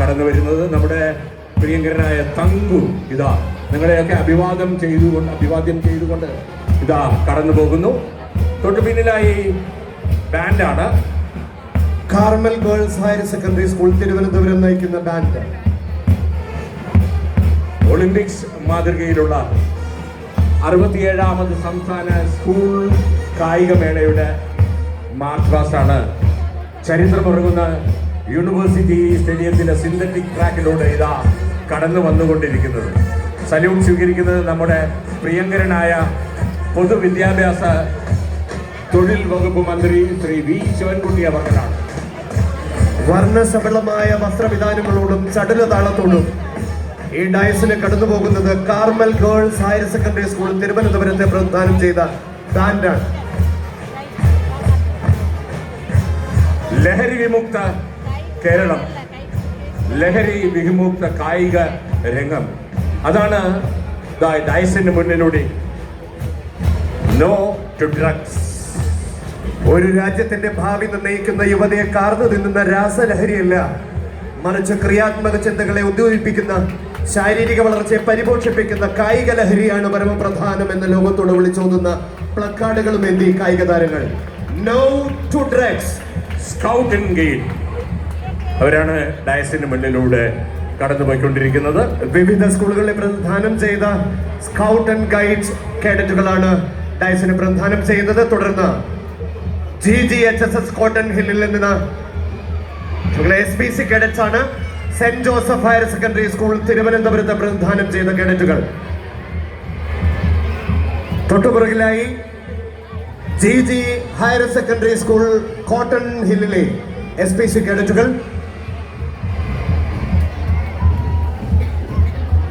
കടന്നു വരുന്നത് നമ്മുടെ പ്രിയങ്കരനായ തങ്കു. ഇതാ നിങ്ങളെയൊക്കെ അഭിവാദം ചെയ്തുകൊണ്ട് അഭിവാദ്യം ചെയ്തുകൊണ്ട് ഇതാ കടന്നു പോകുന്നു. തൊട്ടു പിന്നിലായി ബാൻഡാണ് Carmel girls higher secondary school Thiruvananthapuram നയിക്കുന്ന ബാൻഡ് ഒളിമ്പിക്സ് മാതൃകയിലുള്ള അറുപത്തിയേഴാമത് സംസ്ഥാന സ്കൂൾ കായികമേളയുടെ മാർച്ച് പാസ്റ്റാണ് ചരിത്രമുറങ്ങുന്ന യൂണിവേഴ്സിറ്റി സ്റ്റേഡിയത്തിലെ സിന്തറ്റിക് ട്രാക്കിലൂടെ ഇതാ കടന്നു വന്നുകൊണ്ടിരിക്കുന്നത്. സല്യൂട്ട് സ്വീകരിക്കുന്നത് നമ്മുടെ പ്രിയങ്കരനായ പൊതുവിദ്യാഭ്യാസ തൊഴിൽ വകുപ്പ് മന്ത്രി ശ്രീ വി ശിവൻകുട്ടി അവർക്കാണ്. വർണശബളമായ വസ്ത്രവിധാനങ്ങളോടും ചടുലതാളത്തോടും ഈ ഡയസിന് കടന്നു പോകുന്നത് Carmel girls higher secondary school തിരുവനന്തപുരത്തെ പ്രദാനം ചെയ്ത ബാൻഡാണ് ലഹരി വിമുക്ത കേരളം ലഹരി വിമുക്ത കായിക രംഗം. അതാണ് ഡയസിന് മുന്നിലൂടെ. നോ ടു ഡ്രഗ്സ് ഒരു രാജ്യത്തിന്റെ ഭാവി നിർണയിക്കുന്ന യുവതയെ കാർന്നു തിന്നുന്ന രാസലഹരിയല്ല മറിച്ച് ക്രിയാത്മക ചിന്തകളെ ഉദ്യോഗിപ്പിക്കുന്ന ശാരീരിക വളർച്ചയെ പരിപോഷിപ്പിക്കുന്ന കായിക ലഹരിയാണ് പരമപ്രധാനം എന്ന ലോകത്തോട് വിളിച്ചോതുന്ന പ്ലക്കാർഡുകളും എന്തി കായിക താരങ്ങൾ no to drugs scout guide അവരാണ് ഡയസിന് മുന്നിലൂടെ കടന്നു പോയിക്കൊണ്ടിരിക്കുന്നത് വിവിധ സ്കൂളുകളെ പ്രധാനം ചെയ്ത സ്കൗട്ട് ആൻഡ് ഗൈഡ് കേഡറ്റുകളാണ് ഡയസിന് പ്രധാനം ചെയ്യുന്നത്. തുടർന്ന് G G H S S Cotton ഹില്ലിൽ നിന്ന് എസ് പി സി കേഡറ്റ്സ് ആണ് Saint Joseph higher secondary school തിരുവനന്തപുരത്ത് പ്രധാനം ചെയ്ത കേഡറ്റുകൾ. തൊട്ടുപുറകിലായി G G higher secondary school Cotton ഹില്ലിലെ S P C കേഡറ്റുകൾ.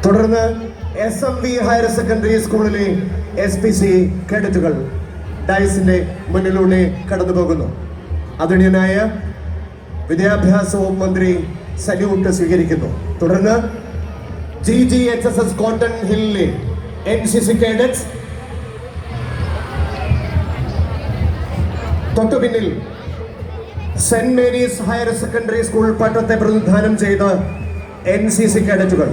തുടർന്ന് S M V higher secondary സ്കൂളിലെ എസ് പി സി കേഡറ്റുകൾ ഡയസിന്റെ മുന്നിലൂടെ കടന്നു പോകുന്നു. അതിനായ വിദ്യാഭ്യാസ വകുപ്പ് മന്ത്രി സല്യൂട്ട് സ്വീകരിക്കുന്നു. തുടർന്ന് G G H S S Cotton ഹില്ലിലെ N C C cadets തൊട്ടു പിന്നിൽ Saint Mary's higher secondary school പട്ടത്തെ പ്രതിനിധാനം ചെയ്ത എൻ സി സി കേഡറ്റുകൾ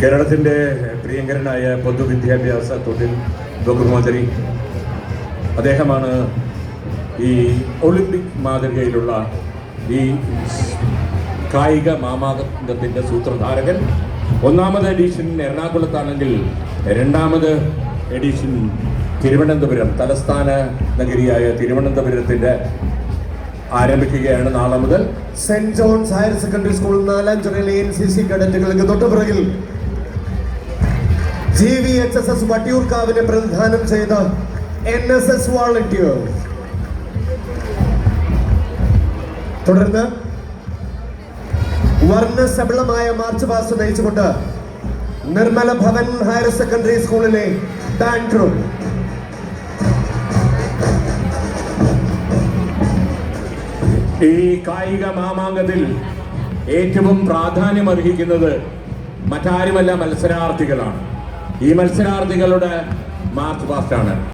കേരളത്തിന്റെ പ്രിയങ്കരനായ പൊതുവിദ്യാഭ്യാസ തൊഴിൽ വകുപ്പ് മന്ത്രി അദ്ദേഹമാണ് ഈ ഒളിമ്പിക് മാതൃകയിലുള്ള ഈ കായിക മാമാകത്തിന്റെ സൂത്രധാരകൻ. ഒന്നാമത് എഡീഷൻ എറണാകുളത്താണെങ്കിൽ രണ്ടാമത് എഡീഷൻ തിരുവനന്തപുരം തലസ്ഥാന നഗരിയായ തിരുവനന്തപുരത്തിന്റെ ആരംഭിക്കുകയാണ് നാളെ മുതൽ. Saint John's Higher Secondary School നാലാഞ്ചിറയിലെ N C C കേഡറ്റുകൾക്ക് തൊട്ടുപിറകിൽ G V H S S വട്ടിയൂർക്കാവിനെ പ്രതിദാനം ചെയ്ത എൻ എസ് എസ് വാളണ്ടിയർ തുടർന്ന് വർണശബളമായ മാർച്ച് പാസ് നയിച്ചുകൊണ്ട് നിർമ്മല ഭവൻ ഹയർ സെക്കൻഡറി സ്കൂളിലെ റൂം ഈ കായിക മാമാങ്കത്തിൽ ഏറ്റവും പ്രാധാന്യം അർഹിക്കുന്നത് മറ്റാരുമല്ല മത്സരാർത്ഥികളാണ്. ഈ മത്സരാർത്ഥികളുടെ മാർച്ച് പാസ്റ്റാണ്.